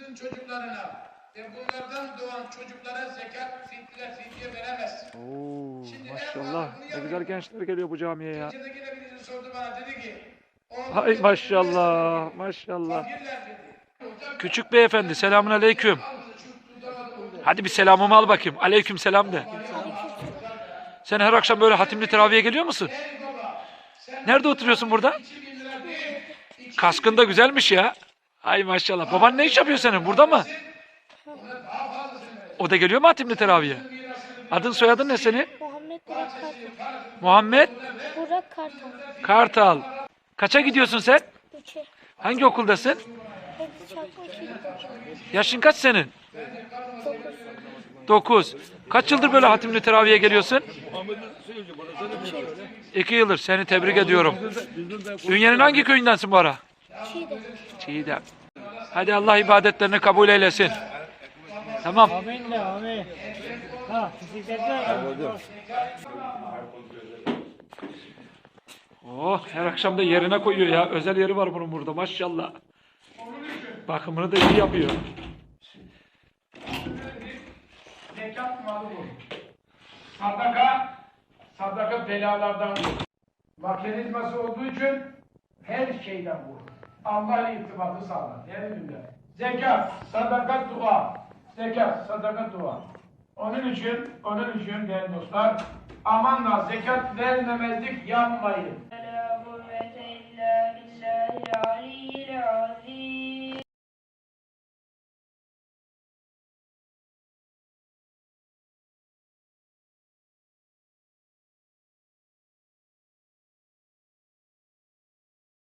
Sın çocuklarına ve bunlardan doğan çocuklara zekat, fidye, fidye veremezsin. Oo, Şimdi maşallah. Ne güzel gençler geliyor bu camiye ya. Gecede yine birisi sordu bana dedi ki Hay dedi, maşallah, maşallah. Küçük beyefendi selamun aleyküm. Hadi bir selamımı al bakayım. Aleyküm selam de. Sen her akşam böyle hatimli teraviye geliyor musun? Nerede oturuyorsun burada? Kaskın da güzelmiş ya. Ay maşallah. Baban ne iş yapıyor senin? Burada mı? O da geliyor mu hatimli teraviye? Adın soyadın ne senin? Muhammed Burak Kartal. Muhammed Burak Kartal. Kartal. Kaça gidiyorsun sen? Üçe. Hangi okuldasın? Hadi çarpı iki. Yaşın kaç senin? Dokuz. 9. Kaç yıldır böyle hatimli teraviye geliyorsun? İki yıldır. Seni tebrik ediyorum. Dünyanın hangi köyündensin bu ara? Çiğde. Çiğdem. Hadi Allah ibadetlerini kabul eylesin. Tamam. Amin de amin. Ha, Oh, her akşam da yerine koyuyor ya. Özel yeri var bunun burada maşallah. Bakımını da iyi yapıyor. Zekat malı bu. Sadaka, sadaka belalardan. Mekanizması olduğu için her şeyden vurur. Allah ile irtibatı sağlar. Yani billah. Zekat, sadaka, dua. Zekat, sadaka, dua. Onun için, onun için değerli dostlar, amanla zekat vermemezlik yapmayın.